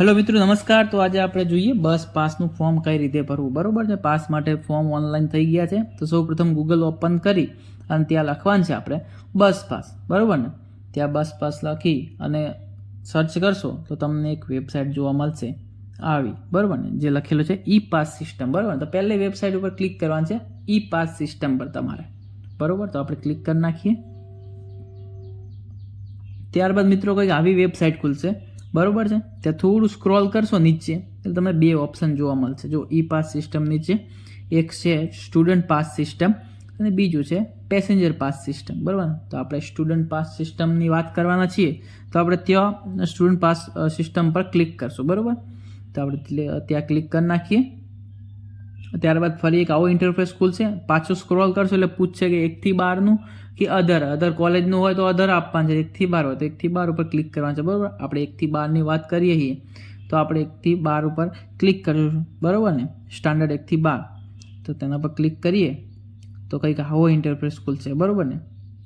Hello મિત્રો, નમસ્કાર. તો આજે આપણે જોઈએ બસ પાસનું ફોર્મ કઈ રીતે ભરવું. બરોબર છે? પાસ માટે ફોર્મ ઓનલાઈન થઈ ગયા છે. તો સૌ પ્રથમ ગૂગલ ઓપન કરી અને ત્યાં લખવાનું છે આપણે બસ પાસ. બરોબર ને? ત્યાં બસ પાસ લખી અને સર્ચ કરશો તો તમને એક વેબસાઇટ જોવા મળશે. આવી. બરાબર ને? જે લખેલું છે ઈ પાસ સિસ્ટમ બરાબર તો પહેલી વેબસાઇટ ઉપર ક્લિક કરવાનું છે ઈ પાસ સિસ્ટમ પર તમારે. બરાબર? તો આપણે ક્લિક કરી નાખીએ. ત્યારબાદ મિત્રો કંઈક આવી વેબસાઇટ ખુલશે. બરોબર છે? ત્યાં થોડું સ્ક્રોલ કરશો નીચે, એટલે તમને બે ઓપ્શન જોવા મળશે. જો ઈ પાસ સિસ્ટમ નીચે, એક છે સ્ટુડન્ટ પાસ સિસ્ટમ અને બીજું છે પેસેન્જર પાસ સિસ્ટમ બરાબર? તો આપણે સ્ટુડન્ટ પાસ સિસ્ટમની વાત કરવાના છીએ, તો આપણે ત્યાં સ્ટુડન્ટ પાસ સિસ્ટમ પર ક્લિક કરશું. બરાબર? તો આપણે ત્યાં ક્લિક કરી નાખીએ. ત્યારબાદ ફરી એક આવો ઇન્ટરફેસ ખુલશે. પાછું સ્ક્રોલ કરશો એટલે પૂછશે કે એકથી બારનું કે અધર અધર કોલેજનું હોય તો અધર આપવાનું છે. એકથી બાર હોય તો એકથી બાર ઉપર ક્લિક કરવાનું છે. બરાબર? આપણે એકથી બારની વાત કરીએ છીએ, તો આપણે એકથી બાર ઉપર ક્લિક કરીશું. બરાબર ને? સ્ટાન્ડર્ડ એકથી બાર. તો તેના પર ક્લિક કરીએ, તો કંઈક આવો ઇન્ટરફેસ ખુલશે. બરાબર ને?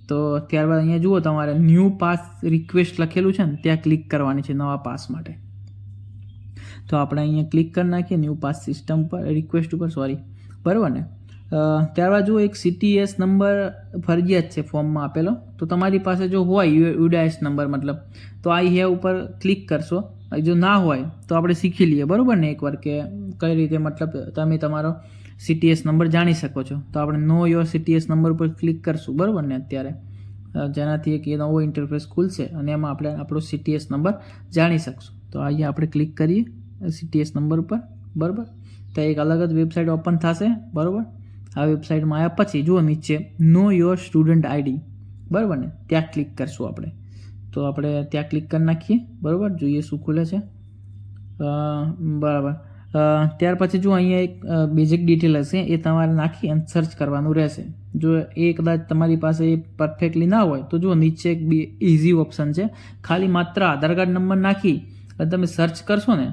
તો ત્યારબાદ અહીંયા જુઓ, તમારે ન્યૂ પાસ રિક્વેસ્ટ લખેલું છે ને, ત્યાં ક્લિક કરવાની છે નવા પાસ માટે. તો આપણે અહીંયા ક્લિક કરી નાખીએ ન્યૂ પાસ સિસ્ટમ પર રિક્વેસ્ટ ઉપર સોરી બરાબર ને? ત્યારબાદ જો એક સીટીએસ નંબર ફરજિયાત છે ફોર્મમાં આપેલો. તો તમારી પાસે જો હોય યુડાએસ નંબર મતલબ, તો આઈ હેવ ઉપર ક્લિક કરશો. જો ના હોય, તો આપણે શીખી લઈએ. બરાબર ને એકવાર કે કઈ રીતે મતલબ તમે તમારો સીટીએસ નંબર જાણી શકો છો. તો આપણે નો યોર સીટીએસ નંબર ઉપર ક્લિક કરશું. બરાબર ને અત્યારે? જેનાથી એક નવો ઇન્ટરફેસ ખુલશે અને એમાં આપણે આપણો સીટીએસ નંબર જાણી શકશું. તો અહીંયા આપણે ક્લિક કરીએ. સીટીએસ નંબર ઉપર, બરાબર? તો એક અલગ જ વેબસાઇટ ઓપન થશે, બરાબર? આ વેબસાઇટમાં આવ્યા પછી જુઓ નીચે નો યોર સ્ટુડન્ટ આઈડી બરાબર ને? ત્યાં ક્લિક કરશું આપણે. તો આપણે ત્યાં ક્લિક કરી નાખીએ, બરાબર? જોઈએ શું ખુલે છે. બરાબર. ત્યાર પછી જો અહીંયા એક બેઝિક ડિટેલ હશે, એ તમારે નાખી અને સર્ચ કરવાનું રહેશે. જો એ કદાચ તમારી પાસે પરફેક્ટલી ના હોય, તો જો નીચે એક બી ઇઝી ઓપ્શન છે. ખાલી માત્ર આધાર કાર્ડ નંબર નાખી, અને તમે સર્ચ કરશો ને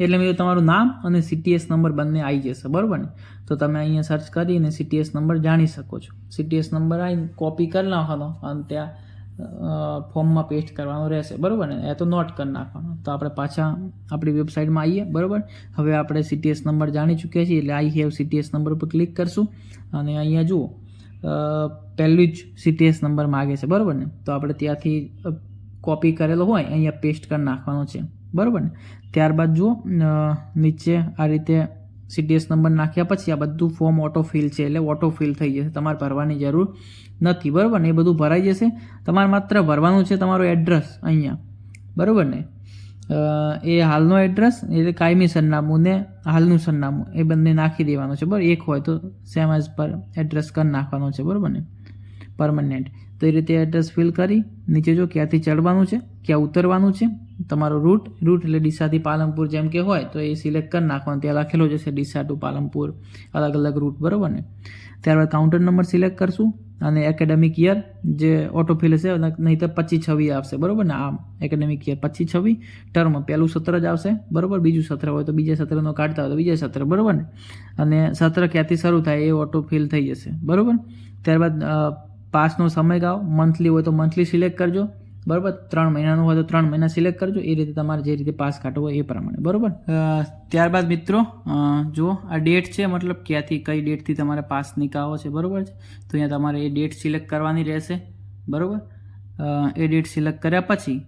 એટલે મેં તમારું નામ અને સીટીએસ નંબર બંને આવી જશે, બરાબર ને? તો તમે અહીંયા સર્ચ કરીને સીટીએસ નંબર જાણી શકો છો. સીટીએસ નંબર આવીને કોપી કરી નાખવાનો અને ત્યાં ફોર્મમાં પેસ્ટ કરવાનો રહેશે, બરાબર ને? એ તો નોટ કરી નાખવાનો. તો આપણે પાછા આપણી વેબસાઇટમાં આવીએ બરાબર? હવે આપણે સીટીએસ નંબર જાણી ચૂક્યા છીએ, એટલે આઈ હેવ સીટીએસ નંબર પર ક્લિક કરશું. અને અહીંયા જુઓ પહેલું જ સીટીએસ નંબર માગે છે, બરાબર ને? તો આપણે ત્યાંથી કોપી કરેલો હોય, અહીંયા પેસ્ટ કરી નાખવાનો છે. બરાબર ને? ત્યારબાદ જુઓ નીચે આ રીતે સીટીએસ નંબર નાખ્યા પછી આ બધું ફોર્મ ઓટો ફિલ છે એટલે ઓટો ફિલ થઈ જશે, તમારે ભરવાની જરૂર નથી, બરાબર ને? એ બધું ભરાઈ જશે. તમારે માત્ર ભરવાનું છે તમારું એડ્રેસ અહીંયા, બરાબર ને? એ હાલનો એડ્રેસ એટલે કાયમી સરનામું ને હાલનું સરનામું, એ બંને નાખી દેવાનું છે, બરાબર? એક હોય તો સેમ એઝ પર એડ્રેસ કરી નાખવાનો છે, બરાબર ને? પરમનન્ટ તો એ રીતે એડ્રેસ ફિલ કરી, નીચે જો ક્યાંથી ચડવાનું છે, ક્યાં ઉતરવાનું છે તમારો રૂટ રૂટ એટલે ડીસાથી પાલનપુર જેમ કે હોય, તો એ સિલેક્ટ કરી નાખવાનું. ત્યાં લખેલો જશે ડીસા ટુ પાલનપુર. અલગ અલગ રૂટ બરાબર ને? ત્યારબાદ કાઉન્ટર નંબર સિલેક્ટ કરશું અને એકેડેમિક યર જે ઓટોફિલ હશે નહીં તો પચીસ છવી આવશે, બરાબર ને? આમ એકેડેમિક યર પચીસ છવી ટર્મ પહેલું સત્ર જ આવશે, બરાબર? બીજું સત્ર હોય તો બીજા સત્રનો કાઢતા હોય તો બીજા સત્ર, બરાબર ને? અને સત્ર ક્યાંથી શરૂ થાય એ ઓટોફિલ થઈ જશે, બરાબર? ત્યારબાદ પાસનો સમયગાળો મંથલી હોય તો મંથલી સિલેક્ટ કરજો. બરાબર? ત્રણ મહિનાનું હોય તો ત્રણ મહિના સિલેક્ટ કરજો. એ રીતે તમારે જે રીતે પાસ કાઢવો હોય એ પ્રમાણે. બરાબર? ત્યારબાદ મિત્રો જુઓ, આ ડેટ છે, મતલબ ક્યાંથી, કઈ ડેટથી તમારે પાસ નીકાળવો છે, બરાબર છે? તો અહીંયા તમારે એ ડેટ સિલેક્ટ કરવાની રહેશે. બરાબર? એ ડેટ સિલેક્ટ કર્યા પછી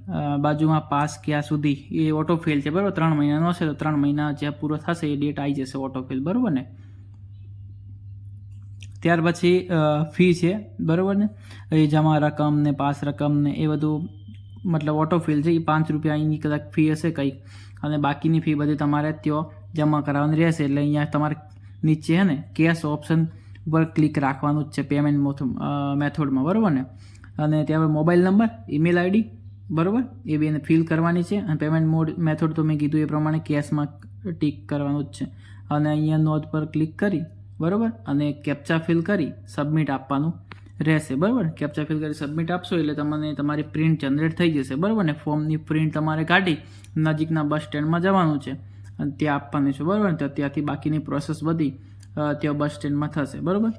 બાજુમાં પાસ ક્યાં સુધી, એ ઓટોફિલ છે, બરાબર? ત્રણ મહિનાનો હશે તો ત્રણ મહિના જ્યાં પૂરો થશે એ ડેટ આવી જશે ઓટોફિલ બરાબર ને? ત્યાર પછી ફી છે, બરાબર ને? એ જમા રકમ ને પાસ રકમ ને એ બધું, મતલબ ઓટોફિલ છે, એ પાંચ રૂપિયા અહીંની કદાચ ફી હશે કંઈક. અને બાકીની ફી બધી તમારે ત્યાં જમા કરાવવાની રહેશે, એટલે અહીંયા તમારે નીચે છે ને કેશ ઓપ્શન ઉપર ક્લિક રાખવાનું જ છે પેમેન્ટ મેથોડમાં બરાબર ને? અને ત્યાં મોબાઈલ નંબર ઈમેલ આઈડી બરાબર? એ બેને ફિલ કરવાની છે, અને પેમેન્ટ મોડ મેથડ તો મેં કીધું એ પ્રમાણે કેશમાં ટીક કરવાનું જ છે. અને અહીંયા નોંધ પર ક્લિક કરી બરાબર? અને કેપ્ચા ફિલ કરી સબમિટ આપવાનું રહેશે. બરાબર? કેપ્ચા ફિલ કરી સબમિટ આપશો એટલે તમને તમારી પ્રિન્ટ જનરેટ થઈ જશે. બરાબર? ને ફોર્મની પ્રિન્ટ તમારે કાઢી નજીકના બસ સ્ટેન્ડમાં જવાનું છે. અને ત્યાં આપવાની છે. બરાબર? તો ત્યાંથી બાકીની પ્રોસેસ બધી ત્યાં બસ સ્ટેન્ડમાં થશે. બરાબર?